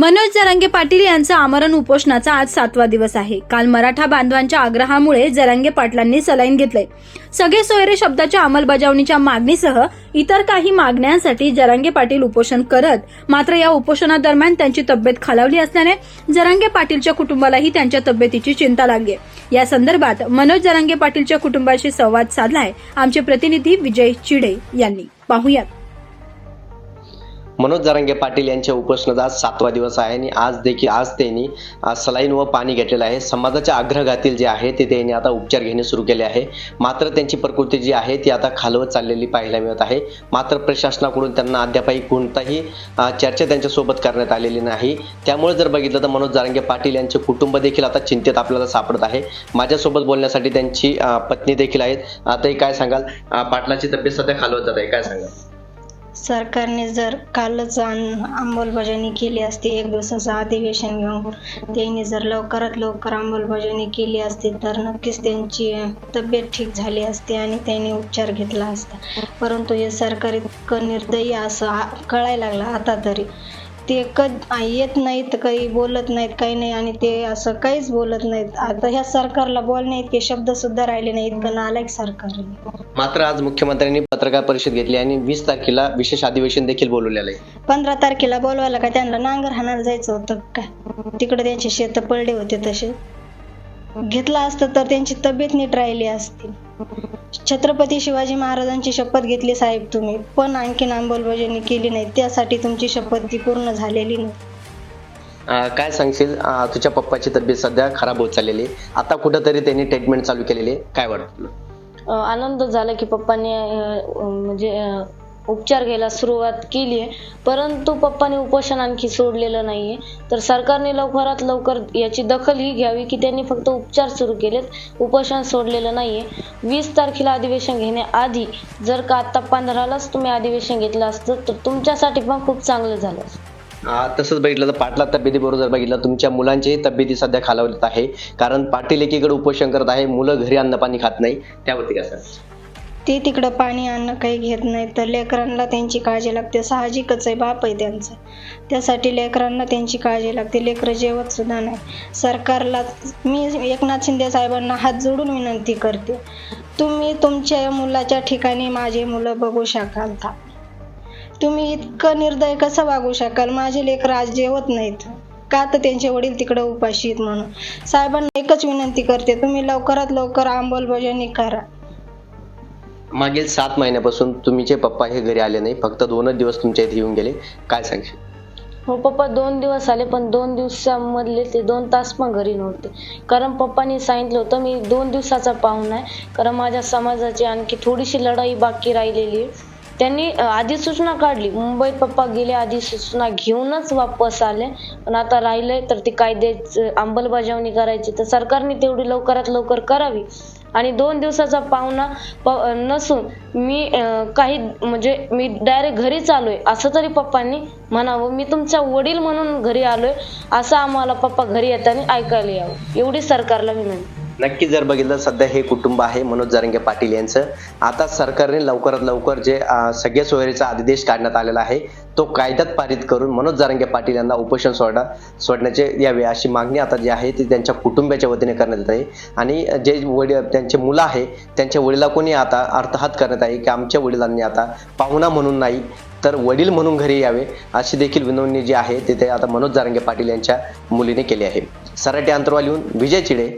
मनोज जरांगे पाटील यांचा आमरण उपोषणाचा आज सातवा दिवस आहे. काल मराठा बांधवांच्या आग्रहामुळे जरांगे पाटलांनी सलाईन घेतले सगळे सोयरे शब्दाच्या अंमलबजावणीच्या मागणीसह इतर काही मागण्यांसाठी जरांगे पाटील उपोषण करत मात्र या उपोषणादरम्यान त्यांची तब्येत खालावली असल्याने जरांगे पाटीलच्या कुटुंबालाही त्यांच्या तब्येतीची चिंता लागली या संदर्भात मनोज जरांगे पाटीलच्या कुटुंबाशी संवाद साधलाय. आमचे प्रतिनिधी विजय चिडे यांनी. पाहुयात. मनोज जारंगे पाटील यांच्या उपोषणाचा आज सातवा दिवस आहे आणि आज देखील आज त्यांनी सलाईन व पाणी घेतलेलं आहे. समाजाच्या आग्रहातील जे आहे ते त्यांनी आता उपचार घेणे सुरू केले आहे. मात्र त्यांची प्रकृती जी आहे ती आता खालवत चाललेली पाहायला मिळत आहे. मात्र प्रशासनाकडून त्यांना अद्यापही कोणताही चर्चा त्यांच्यासोबत करण्यात आलेली नाही. त्यामुळे जर बघितलं तर मनोज जारंगे पाटील यांचे कुटुंब देखील आता चिंतेत आपल्याला सापडत आहे. माझ्यासोबत बोलण्यासाठी त्यांची पत्नी देखील आहेत. आता काय सांगाल? पाटलाची तब्येत सध्या खालवत जात आहे. काय सांगाल? सरकारने जर कालच अंमलबजावणी केली असती एक दिवसाचं अधिवेशन घेऊन त्यांनी जर लवकरात लवकर अंमलबजावणी केली असती तर नक्कीच त्यांची तब्येत ठीक झाली असती आणि त्यांनी उपचार घेतला असता. परंतु हे सरकार इतकं निर्दयी असं कळायला लागलं आता तरी. ते कध येत नाहीत काही बोलत नाहीत काही नाही. आणि ते असं काहीच बोलत नाहीत. आता ह्या सरकारला बोलणे इतके शब्द सुद्धा राहिले नाही इतकं नालायक सरकार आहे मात्र आज मुख्यमंत्र्यांनी पत्रकार परिषद घेतली आणि वीस तारखेला विशेष अधिवेशन देखील बोलवलेलं आहे. पंधरा तारखेला बोलवायला काय त्यांना नांगर हाणायला जायचं होतं काय तिकडे त्यांचे शेत पडले होते तसे. घेतला असतं तर त्यांची तब्येत नीट राहिली असती. छत्रपती शिवाजी महाराजांची शपथ घेतली साहेब तुम्ही. पण आणखीन अंमलबजावणी केली नाही. त्यासाठी तुमची शपथ ती पूर्ण झालेली नाही. अं, काय सांगशील? अं, तुझ्या पप्पाची तब्येत सध्या खराब होत चाललेली आहे. आता कुठंतरी त्यांनी ट्रीटमेंट चालू केलेली आहे. काय वाटतं तुला? अ, आनंद झाला की पप्पांनी अ, म्हणजे अ, उपचार घ्यायला सुरुवात केली आहे. परंतु पप्पांनी उपोषण आणखी सोडलेलं नाहीये. तर सरकारने लवकरात लवकर याची दखल ही घ्यावी की त्यांनी फक्त उपचार सुरू केलेत उपोषण सोडलेलं नाहीये. वीस तारखेला अधिवेशन घेण्याआधी जर का आता पंधरालाच तुम्ही अधिवेशन घेतलं असतं तर तुमच्यासाठी पण खूप चांगलं झालं असतं. तसंच बघितलं तर पाटला तब्येतीबरोबर जर बघितलं तुमच्या मुलांचीही तब्येती सध्या खालावत आहे. कारण पाटील एकीकडे उपोषण करत आहे मुलं घरी अन्नपाणी खात नाही. त्यावरती काय सर ते तिकडं पाणी आणणं काही घेत नाही. तर लेकरांना त्यांची काळजी लागते. साहजिकच आहे बाप आहे त्यांचं. त्यासाठी लेकरांना त्यांची काळजी लागते. लेकरं जेवत सुद्धा नाही. सरकारला मी एकनाथ शिंदे साहेबांना हात जोडून विनंती करते. तुम्ही तुमच्या मुलाच्या ठिकाणी माझे मुलं बघू शकाल का? तुम्ही इतकं निर्दय कसं वागू शकाल? माझे लेकर आज जेवत नाहीत. का तर त्यांचे वडील तिकडे उपाशी आहेत म्हणून. साहेबांना एकच विनंती करते. तुम्ही लवकरात लवकर अंमलबजावणी करा. मागील सात महिन्यापासून तुमचे पप्पा हे घरी आले नाही फक्त दोनच दिवस तुमच्या इथे येऊन गेले काय सांगशील? हो पप्पा दोन दिवस आले पण दोन दिवसामधले ते दोन तास पण घरी नव्हते. कारण पप्पांनी सांगितलं होतं मी दोन दिवसाचा पाहुणा आहे. कारण माझ्या समाजाची आणखी थोडीशी लढाई बाकी राहिलेली. आहे त्यांनी आधी सूचना काढली. मुंबईत पप्पा गेले आधी सूचना घेऊनच वापस आले. पण आता राहिले तर ती कायद्याची अंमलबजावणी करायची. तर सरकारने तेवढी लवकरात लवकर करावी. आणि दोन दिवसाचा पाहुणा प- नसून मी काही म्हणजे मी डायरेक्ट घरीच आलोय. असं तरी पप्पांनी म्हणावं मी तुमचा वडील म्हणून घरी आलोय असं आम्हाला पप्पा घरी येताना ऐकायला यावं. एवढी सरकारला विनंती. नक्की जर बघितलं सध्या हे कुटुंब आहे मनोज जरंगे पाटील यांचं. आता सरकारने लवकरात लवकर जे सगळ्या सोयरीचा आदेश काढण्यात आलेला आहे तो कायद्यात पारित करून मनोज जरंगे पाटील यांना उपोषण सोडा सोडण्याचे यावे अशी मागणी आता जी आहे ती त्यांच्या कुटुंबाच्या वतीने करण्यात येत आहे. आणि जे वडील त्यांचे मुलं आहे त्यांच्या वडिलाकोणी आता अर्थात करण्यात आहे की आमच्या वडिलांनी आता पाहुणा म्हणून नाही तर वडील म्हणून घरी यावे अशी देखील विनवणी जी आहे तिथे आता मनोज जारंगे पाटील यांच्या मुलीने केली आहे. सराटी अंतरवालीहून विजय चिडे.